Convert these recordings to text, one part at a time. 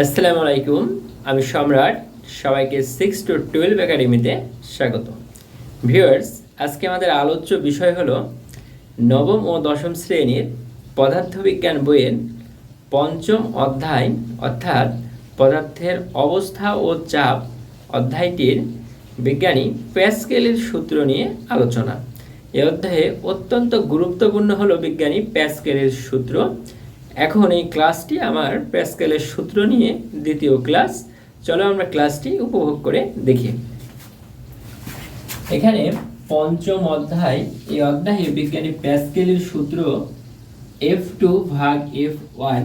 আসসালামু আলাইকুম, আমি সম্রাট, সবাইকে সিক্স টু টুয়েলভ একাডেমিতে স্বাগত। ভিউয়ার্স আজকে আমাদের আলোচ্য বিষয় হলো নবম ও দশম শ্রেণির পদার্থবিজ্ঞান বইয়ের পঞ্চম অধ্যায়, অর্থাৎ পদার্থের অবস্থা ও চাপ অধ্যায়টির বিজ্ঞানী প্যাসকেলের সূত্র নিয়ে আলোচনা। এ অধ্যায়ে অত্যন্ত গুরুত্বপূর্ণ হলো বিজ্ঞানী প্যাসকেলের সূত্র। এখন এই ক্লাসটি আমার প্যাসকেলের সূত্র নিয়ে দ্বিতীয় ক্লাস চলো আমরা ক্লাসটি উপভোগ করে দেখি। এখানে পঞ্চম অধ্যায় এই অধ্যায়ে বিজ্ঞানী প্যাসকেলের সূত্র এফ টু ভাগ এফ ওয়ান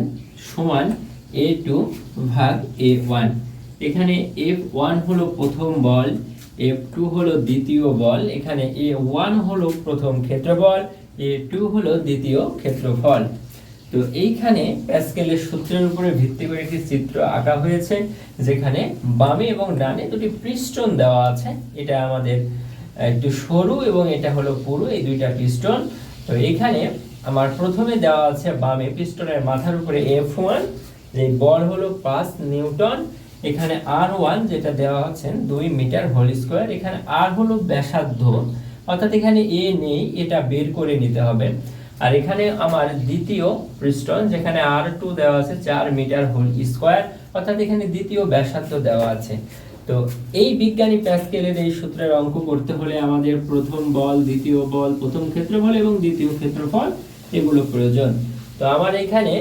সমান এ টু ভাগ এ ওয়ান এখানে এফ ওয়ান হলো প্রথম বল এফ টু হলো দ্বিতীয় বল, এখানে এ ওয়ান হলো প্রথম ক্ষেত্রফল এ টু হলো দ্বিতীয় ক্ষেত্রফল। তো এইখানে প্যাসকেলের সূত্রের উপরে ভিত্তি করে একটি চিত্র আঁকা হয়েছে, যেখানে বামে এবং ডানে দুটি পিস্টন দেওয়া আছে। এটা আমাদের একটু সরু এবং এটা হলো পুরু, এই দুইটা পিস্টন। তো এখানে আমার প্রথমে দেওয়া আছে বামে পিস্টনের মাথার উপরে এফ ওয়ান যে বল হলো পাঁচ নিউটন। এখানে আর ওয়ান যেটা দেওয়া আছে দুই মিটার হোল স্কোয়ার, এখানে আর হলো ব্যাসার্ধ। অর্থাৎ এখানে এ নেই, এটা বের করে নিতে হবে। আর এখানে আমার দ্বিতীয় পৃষ্ঠন, যেখানে আর টু দেওয়া আছে চার মিটার হোল স্কোয়ার, অর্থাৎ এখানে দ্বিতীয় ব্যাসার্ধ দেওয়া আছে। তো এই বিজ্ঞানী প্যাসকেলের এই সূত্রের অঙ্ক করতে হলে আমাদের প্রথম বল, দ্বিতীয় বল, প্রথম ক্ষেত্রফল এবং দ্বিতীয় ক্ষেত্রফল এগুলো প্রয়োজন। তো আমার এখানে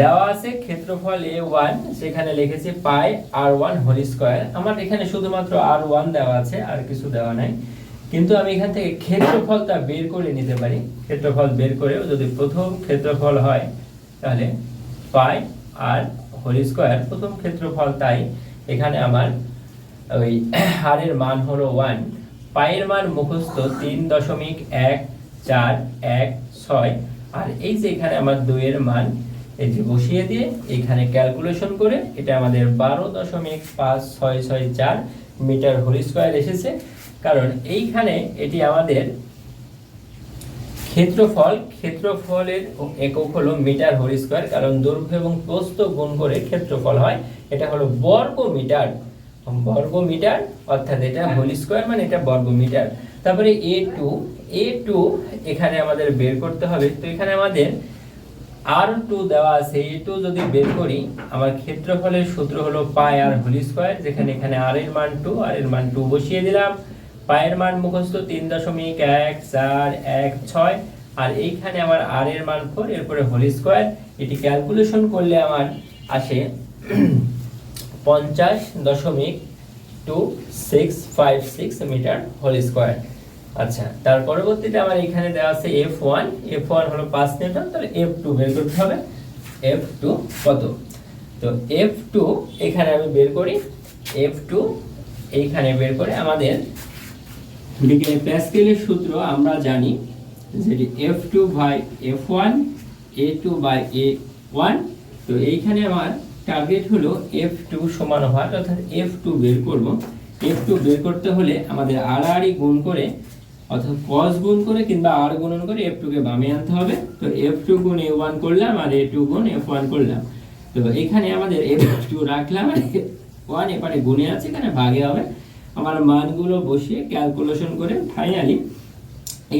দেওয়া আছে ক্ষেত্রফল এ ওয়ান সেখানে লিখেছি pi r one whole square. আমার এখানে শুধুমাত্র আর ওয়ান দেওয়া আছে, আর কিছু দেওয়া নাই। কিন্তু আমি এখান থেকে ক্ষেত্রফলটা বের করে নিতে পারি। ক্ষেত্রফল বের করেও যদি প্রথম ক্ষেত্রফল হয়, তাহলে পাই আর হোল স্কোয়ার প্রথম ক্ষেত্রফল তাই। এখানে আমার ওই হারের মান হলো ওয়ান পায়ের মান মুখস্থ তিন দশমিক এক চার এক ছয়। আর এই যে এখানে আমার দুইয়ের মান, এই যে বসিয়ে দিয়ে এখানে ক্যালকুলেশন করে, এটা আমাদের বারো দশমিক পাঁচ ছয় ছয় চার মিটার হোল স্কোয়ার এসেছে। কারণ এইখানে এটি আমাদের ক্ষেত্রফল, ক্ষেত্রফলের একক হলো মিটার হোল স্কোয়ার, কারণ দৈর্ঘ্য এবং প্রস্থ গুণ করে ক্ষেত্রফল হয়। এটা হলো বর্গ মিটার বর্গ মিটার অর্থাৎ এটা হোল স্কোয়ার মানে এটা বর্গ মিটার তারপরে এ টু এ টু এখানে আমাদের বের করতে হবে। তো এখানে আমাদের আর টু দেওয়া আছে। এ টু যদি বের করি, আমার ক্ষেত্রফলের সূত্র হলো পাই আর হোল স্কোয়ার, যেখানে এখানে আর এর মান টু আর এর মান টু বসিয়ে দিলাম। পায়ের মান মুখস্থ তিন দশমিক এক চার এক ছয়, আর এইখানে আমার আর এর মান ফোর এরপরে হোল স্কোয়ার এটি ক্যালকুলেশন করলে আমার আসে পঞ্চাশ দশমিক two six five six metre whole square আচ্ছা তার পরবর্তীতে আমার এখানে দেওয়া আছে এফ ওয়ান এফ ওয়ান হলো পাঁচ নিউটন, তাহলে এফ টু বের করতে হবে। এফ টু কত? তো এফ টু এখানে আমি বের করি। এফ টু এইখানে বের করে আমাদের প্যাসকেলের সূত্র আমরা জানি যেটি F two by F one A two by A one তো এইখানে আমার টার্গেট হলো এফ টু সমান হওয়ার, অর্থাৎ এফ টু বের করব। এফ টু বের করতে হলে আমাদের আড়াআড়ি গুণ করে, অর্থাৎ কস গুণ করে কিংবা আর গুণন করে এফ টুকে বামে আনতে হবে। তো এফ টু গুণ এ ওয়ান করলাম আর এ টু গুণ এফ ওয়ান করলাম। তো এখানে আমাদের এফ টু রাখলাম, আর ওয়ান এপারে গুণে আছে, এখানে ভাগে হবে। আমার মানগুলো বসিয়ে ক্যালকুলেশন করে ফাইনালি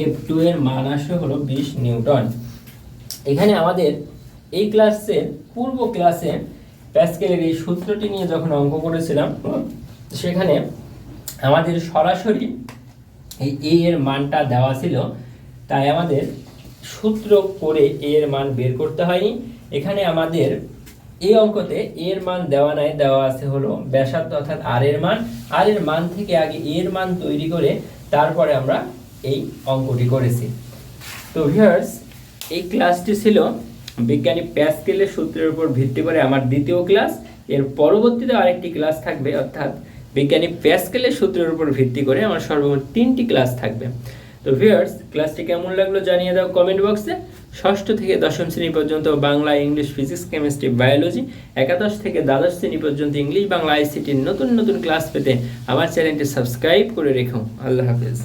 এফ টু এর মান আসে হলো বিশ নিউটন। এখানে আমাদের এই ক্লাসের পূর্ব ক্লাসে প্যাসকেলের এই সূত্রটি নিয়ে যখন অঙ্ক করেছিলাম, সেখানে আমাদের সরাসরি এই এ এর মানটা দেওয়া ছিল, তাই আমাদের সূত্র করে এ এর মান বের করতে হয়নি। এখানে আমাদের এই অঙ্কতে এর মান দেওয়া নাই, দেওয়া আছে হলো ব্যাসার্ধ অর্থাৎ আর এর মান। আর এর মান থেকে আগে এর মান তৈরি করে তারপরে আমরা এই অঙ্কটি করেছি। তো ভিউয়ার্স এই ক্লাসটি ছিল বিজ্ঞানী প্যাসকেলের সূত্রের উপর ভিত্তি করে আমার দ্বিতীয় ক্লাস এর পরবর্তীতে আরেকটি ক্লাস থাকবে, অর্থাৎ বিজ্ঞানী প্যাসকেলের সূত্রের উপর ভিত্তি করে আমার সর্বমোট তিনটি ক্লাস থাকবে। তো ভিউয়ার্স ক্লাসটি কেমন লাগল জানিয়ে দাও কমেন্ট বক্সে ষষ্ঠ থেকে দশম শ্রেণি পর্যন্ত Bangla, English, physics, chemistry, biology, একাদশ থেকে দ্বাদশ শ্রেণি পর্যন্ত ইংলিশ, বাংলা, আইসিটির নতুন নতুন ক্লাস পেতে আমার চ্যানেলটি সাবস্ক্রাইব করে রেখো। আল্লাহ হাফেজ।